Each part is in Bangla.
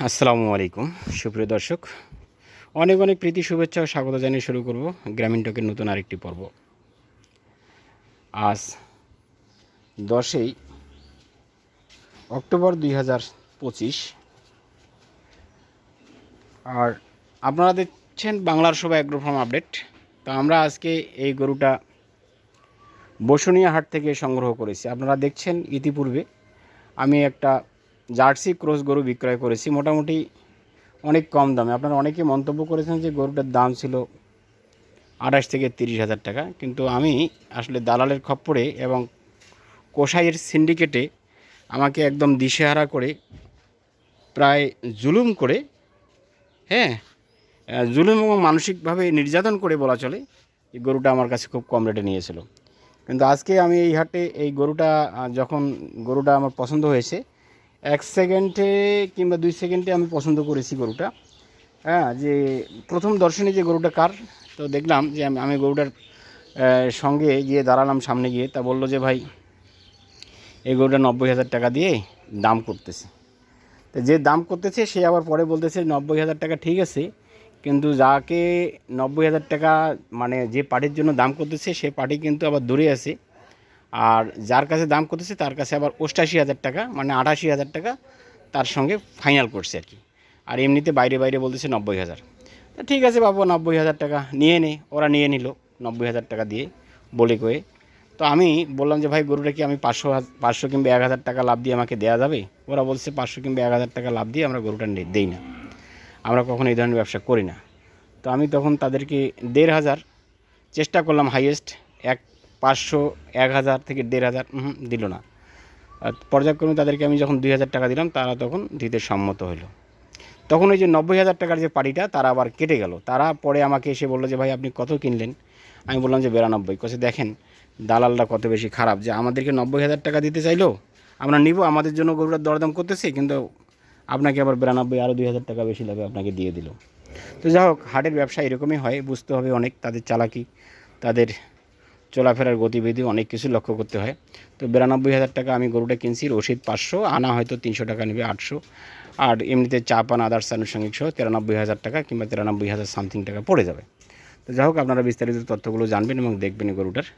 আসসালামু আলাইকুম। সুপ্রিয় দর্শক, অনেক অনেক প্রীতি, শুভেচ্ছা ও স্বাগত জানিয়ে শুরু করব গ্রামীণ টকের নতুন আরেকটি পর্ব। আজ দশই অক্টোবর দুই হাজার পঁচিশ। আর আপনারা দেখছেন বাংলার সবাই অ্যাগ্রো ফার্ম আপডেট তো আমরা আজকে এই গরুটা বসুনিয়া হাট থেকে সংগ্রহ করেছি। আপনারা দেখছেন ইতিপূর্বে আমি একটা জার্সি ক্রস গরু বিক্রয় করেছি, মোটামুটি অনেক কম দামে। আপনারা অনেকে মন্তব্য করেছেন যে গরুটার দাম ছিল আঠাশ থেকে তিরিশ হাজার টাকা, কিন্তু আমি আসলে দালালের খপ্পরে এবং কোষাইয়ের সিন্ডিকেটে আমাকে একদম দিশেহারা করে প্রায় জুলুম করে হ্যাঁ জুলুম এবং মানসিকভাবে নির্যাতন করে বলা চলে, এই গরুটা আমার কাছে খুব কম রেটে নিয়েছিল। কিন্তু আজকে আমি এই হাটে এই গরুটা যখন গরুটা আমার পছন্দ হয়েছে এক সেকেন্ডে কিংবা দুই সেকেন্ডে আমি পছন্দ করেছি গরুটা। হ্যাঁ যে প্রথম দর্শনে যে গরুটা কার, তো দেখলাম যে আমি আমি গরুটার সঙ্গে গিয়ে দাঁড়ালাম সামনে গিয়ে, তা বলল যে, ভাই, এই গরুটা নব্বই হাজার টাকা দিয়ে দাম করতেছে। তো যে দাম করতেছে, সে আবার পরে বলতেছে, নব্বই হাজার টাকা ঠিক আছে, কিন্তু যাকে নব্বই হাজার টাকা মানে যে পার্টির জন্য দাম করতেছে, সে পার্টি কিন্তু আবার দূরে আছে। আর যার কাছে দাম করতেছে, তার কাছে আবার অষ্টাশি হাজার টাকা মানে আঠাশি হাজার টাকা তার সঙ্গে ফাইনাল করছে আর কি। আর এমনিতে বাইরে বাইরে বলতেছে নব্বই হাজার। তা ঠিক আছে বাবু, নব্বই হাজার টাকা নিয়ে নে, ওরা নিয়ে নিল নব্বই হাজার টাকা দিয়ে বলে কয়ে। তো আমি বললাম যে, ভাই, গরুটা কি আমি পাঁচশো পাঁচশো কিংবা এক হাজার টাকা লাভ দিয়ে আমাকে দেওয়া যাবে? ওরা বলছে, পাঁচশো কিংবা এক হাজার টাকা লাভ দিয়ে আমরা গরুটা দেই না। আমরা কখনো এই ধরনের ব্যবসা করি না। তো আমি তখন তাদেরকে দেড় হাজার চেষ্টা করলাম হাইয়েস্ট এক পাঁচশো, এক হাজার থেকে দেড় হাজার দিল না। আর পর্যায়ক্রমে তাদেরকে আমি যখন দুই হাজার টাকা দিলাম, তারা তখন দিতে সম্মত হলো। তখন ওই যে নব্বই হাজার টাকার যে পাড়িটা, তারা আবার কেটে গেল। তারা পরে আমাকে এসে বলল যে, ভাই, আপনি কত কিনলেন? আমি বললাম যে, বিরানব্বই। কছে দেখেন দালালটা কত বেশি খারাপ। যে আমাদেরকে নব্বই হাজার টাকা দিতে চাইলো, আমরা নিব, আমাদের জন্য গরুটার দরদাম করতেছি, কিন্তু আপনাকে আবার বিরানব্বই আরও দুই হাজার টাকা বেশি লাগে আপনাকে দিয়ে দিল। তো যাই হোক হাটের ব্যবসা এরকমই হয়, বুঝতে হবে অনেক তাদের চালাকি, তাদের চলাফেরার গতিবিধি অনেক কিছু লক্ষ্য করতে হয়। তো বিরানব্বই হাজার টাকা আমি গরুটা কিনছি, রসিদ পাঁচশো, আনা হয়তো তিনশো টাকা নেবে আটশো। আর এমনিতে চা পান আদার্স আনুষঙ্গিক সহ তিরানব্বই হাজার টাকা কিংবা তিরানব্বই হাজার সামথিং টাকা পড়ে যাবে। তো যাই হোক, আপনারা বিস্তারিত তথ্যগুলো জানবেন এবং দেখবেন গরুটার।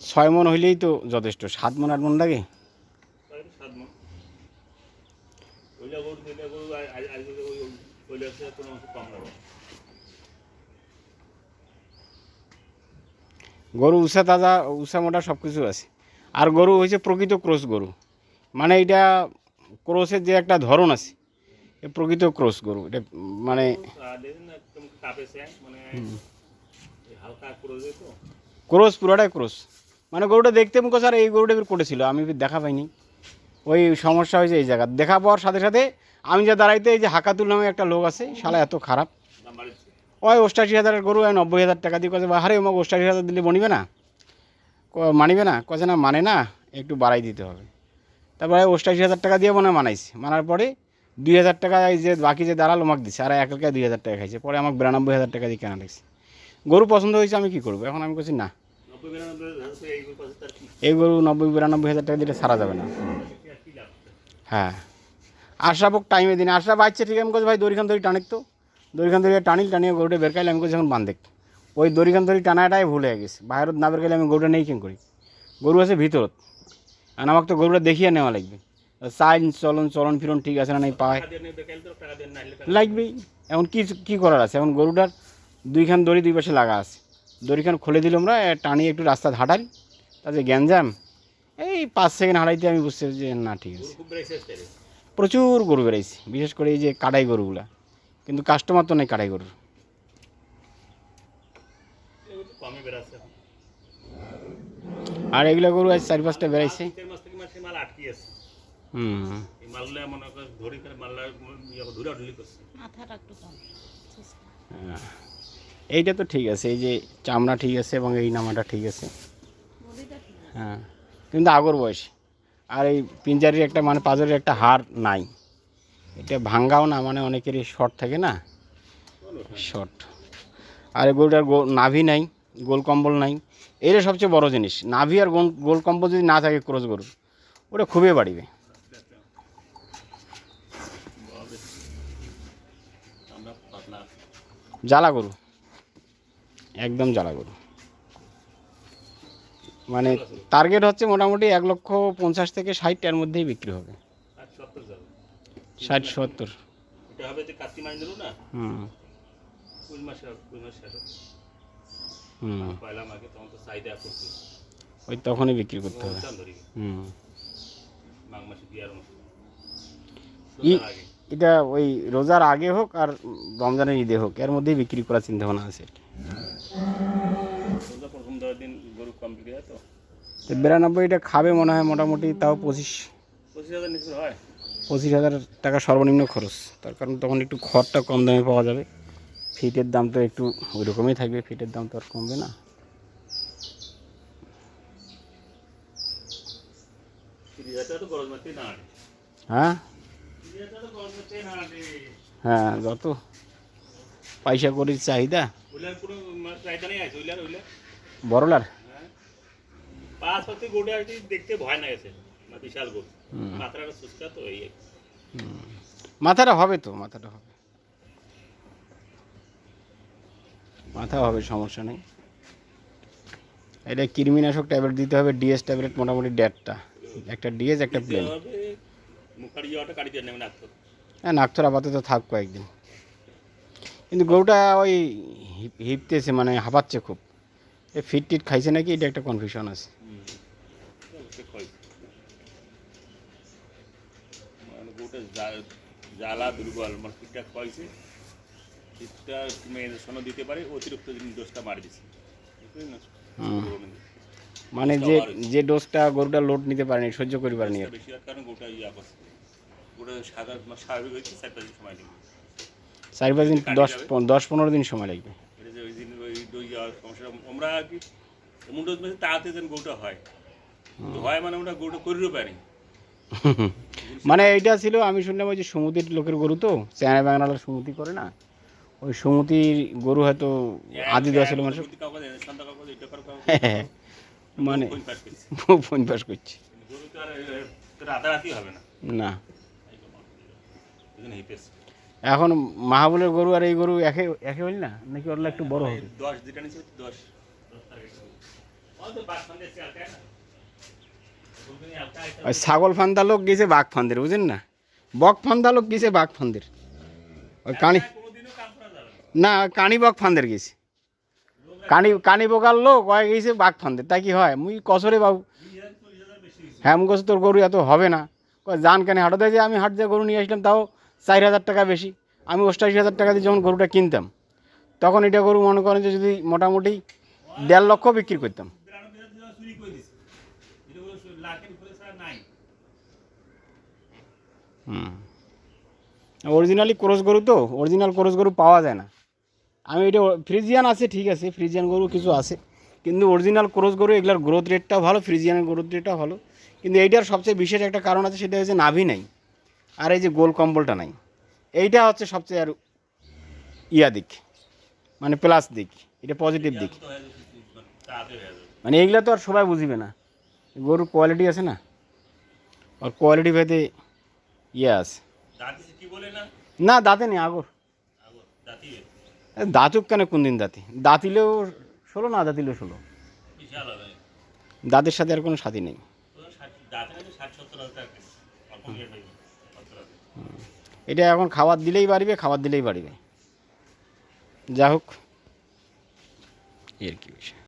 ছয় মন হইলেই তো যথেষ্ট। সাত মন, আট মন লাগে তাই তো সাত মন ওইটা গরু আজকে ওই কোনো কম উষা তাজা উষা মোটা সব কিছু আছে। আর গরু হয়েছে প্রকৃত ক্রস গরু। মানে এটা ক্রসের যে একটা ধরন আছে প্রকৃত ক্রস গরু। এটা মানে মানে এই হালকা করে দেয় তো ক্রস পুরোটাই ক্রস মানে গরুটা দেখতে মুখো স্যার এই গরুটা বের করেছিল আমি দেখা পাইনি। ওই সমস্যা হয়েছে এই জায়গা। দেখা পাওয়ার সাথে সাথে আমি যা দাঁড়াইতে এই যে হাকাতুল নামে একটা লোক আছে শালা এত খারাপ। ওই অষ্টাশি হাজারের গরু ওই নব্বই হাজার টাকা দিয়ে কছে বাহারে আমাকে অষ্টাশি হাজার দিলে মনিবে না? ক- মানিবে না। কছে না মানে না একটু বাড়াই দিতে হবে। তারপরে অষ্টাশি হাজার টাকা দিয়ে মনে মানাইছে। মানার পরে দুই হাজার টাকা এই যে বাকি যে দাঁড়াল আমাকে দিচ্ছে আর এক এলাকায় দুই হাজার টাকা খাইছে। পরে আমাকে বিরানব্বই হাজার টাকা দিয়ে কেনা লাগছে গরু পছন্দ হয়েছে আমি কী করব? এখন আমি করছি না। এই গরু কি? নব্বই বিরানব্বই হাজার টাকা দিলে সারা যাবে না। কি কি হ্যাঁ। আশরাফক টাইমে দিন, আশরাফ আসছে ঠিক, আমি করছি ভাই দড়িখান ধরি টানিক তো। দড়িখান ধরি টানিল টানিয়ে গরুটা বের কাইলে আমি করছি এখন বান্ধেক ওই দড়িখান ধরি টানাটাই ভুল হয়ে গেছে। বাইরত না বের কাইলে আমি গরুটা নেই কেন করি। গরু আছে ভিতরত। আর আমাকে তো গরুটা দেখিয়ে নেওয়া লাগবে। সাইন চলন চলন ফিরন ঠিক আছে না নাই, পায়। লাগবেই। এখন কি কি করার আছে? এখন গরুটার দুইখান দড়ি দুই পাশে লাগা আছে। দড়িখান খুলে দিলাম আমরা টানিয়ে একটু রাস্তা হাঁটাই তাতে গ্যাঞ্জাম। এই পাঁচ সেকেন্ড হারাইতে আমি বুঝতে যে না ঠিক আছে। প্রচুর গরু বেড়াইছে বিশেষ করে এই যে কাটাই গরুগুলা। কিন্তু কাস্টমার তো নেই কাটাই গরুর। আর এগুলো গরু আজ চারি পাঁচটা বেড়াইছে। হুম। হ্যাঁ। এইটা তো ঠিক আছে এই যে চামড়া ঠিক আছে এবং এই নামাটা ঠিক আছে। বডিটা ঠিক আছে। হ্যাঁ। কিন্তু আগর বয়স। আর এই পিঞ্জারির একটা মানে পাজরের একটা হাড় নাই। এটা ভাঙ্গাও না মানে অনেকেরই শর্ট থাকে না? শর্ট। আর গরুটার নাভি নাই, গোল কম্বল নাই। এইটা সবচেয়ে বড় জিনিস, নাভি আর গোল কম্বল যদি না থাকে ক্রস গরু, ওটা খুবই বাড়িবে। জ্বালা গরু, একদম জ্বালা গরু। মানে টার্গেট হচ্ছে মোটামুটি এক লক্ষ পঞ্চাশ থেকে ষাটটার মধ্যেই বিক্রি হবে। ষাট সত্তর হুম। হুম। ওই তখনই বিক্রি করতে হবে। হুম। এটা ওই রোজার আগে হোক আর রমজানের ঈদে হোক এর মধ্যেই বিক্রি করার চিন্তা ভাবনা আছে। দশ দিন গরু কমপ্লিট হয় তো? তো বিরানব্বইটা খাবে মনে হয় মোটামুটি তাও পঁচিশ। পঁচিশ হাজার নিচে হয়? পঁচিশ হাজার টাকা সর্বনিম্ন খরচ। তার কারণ তখন একটু খড়টা কম দামে পাওয়া যাবে। ফিটের দাম তো একটু ওই রকমই থাকবে ফিটের দাম তো আর কমবে না। হ্যাঁ? হ্যাঁ যত। পয়সা করির চাহিদা। বড়লার পাঁচ হতে গোটা আর দেখতে ভয় না গেছে বিশাল গোট মাথাটা সুস্কা তো এই মাথাটা হবে তো মাথাটা হবে। মাথা হবে সমস্যা নেই। এটা কৃমিনাশক ট্যাবলেট দিতে হবে ডিএস ট্যাবলেট মোটামুটি দেড়টা। একটা ডিএস একটা প্লেন। হ্যাঁ নাকথর আপাতত থাক কয়েকদিন। কিন্তু গরুটা ওই হিপ- হিপতেছে মানে হাঁপাচ্ছে খুব। এ ফিট টিট খাইছে নাকি? এটা একটা কনফিউশন আছে। মানে গোটা জ্বালা দুর্বল মানে পিঠটা খাইছে পিঠটা মেডিসিনও দিতে পারে অতিরিক্ত দোষটা মারি? হুম। মানে যে যে ডোজটা গরুটা লোড নিতে পারেনি সহ্য করি পারেনি কারণে গোটা ইয়া গোটা সাদা মানে স্বাভাবিক হয়েছে চার পাঁচ দিন সময় লাগবে। চার পাঁচ দিন দশ দশ পনেরো দিন সময় লাগবে। ওই সমস্যা। আমরা আর কি যেন গোটা হয়। হয় মানে আমরা গোটা করিও পারি। মানে এইটা ছিল আমি শুনলাম ওই যে সমুদ্রের লোকের গরু তো চেনা বাংলার সমুতি করে না? ওই সমুতির গরু হয়তো আদি ছিল মানুষ কাউকে হ্যাঁ, মানে ফোন পাস। করছে। রাতারাতি হবে না। না। এখন মাহাবুলের গরু আর এই গরু একে একে হইল না? নাকি ওরলা একটু বড় হবে? দশ দশ। ওই ছাগল ফান্দা লোক গেছে বাঘ ফান্দের বুঝেন না? বক ফান্দা লোক গেছে বাঘ ফান্দের। ওই কানি না। কানি বক ফান্দের গেছে। কানি কানি বোকার লোক হয়ে গেছে বাঘ ফান্দের। তাই কি হয়? মুই কসরে বাবু। হ্যাঁ মুখোশ তোর গরু এত হবে না। যান কেন হাটে যে আমি হাট দিয়ে গরু নিয়ে আসলাম তাও চার হাজার টাকা বেশি। আমি অষ্টাশি হাজার টাকা দিয়ে যখন গরুটা কিনতাম, তখন এটা গরু মনে করেন যে যদি মোটামুটি দেড় লক্ষ বিক্রি করতাম। হুম। অরিজিনালি ক্রস গরু তো অরিজিনাল ক্রস গরু পাওয়া যায় না। আমি এটা ফ্রিজিয়ান আছে, ঠিক আছে ফ্রিজিয়ান গরু কিছু আছে, কিন্তু অরিজিনাল ক্রস গরু, এগুলোর গ্রোথ রেটটাও ভালো ফ্রিজিয়ানের গ্রোথ রেটটাও ভালো। কিন্তু এইটার সবচেয়ে বিশেষ একটা কারণ আছে, সেটা হচ্ছে নাভি নাই। আর এই যে গোল কম্বলটা নাই। এইটা হচ্ছে সবচেয়ে আর ইয়া দিক মানে প্লাস দিক, এটা পজিটিভ দিক। মানে এইগুলা তো আর সবাই বুঝিবে না। গরুর কোয়ালিটি আছে না? আর কোয়ালিটি ভেদে ইয়ে আছে। না, দাঁতে নেই, আগর। দাঁতুক কেন কোন দিন দাঁতি? দাঁতিলেও ষোলো না, দাঁতিলেও ষোলো। দাঁতের সাথে আর কোনো সাথী নেই। এটা এখন খাবার দিলেই বাড়বে খাবার দিলেই বাড়বে। যা হোক। এর কি বিষয়?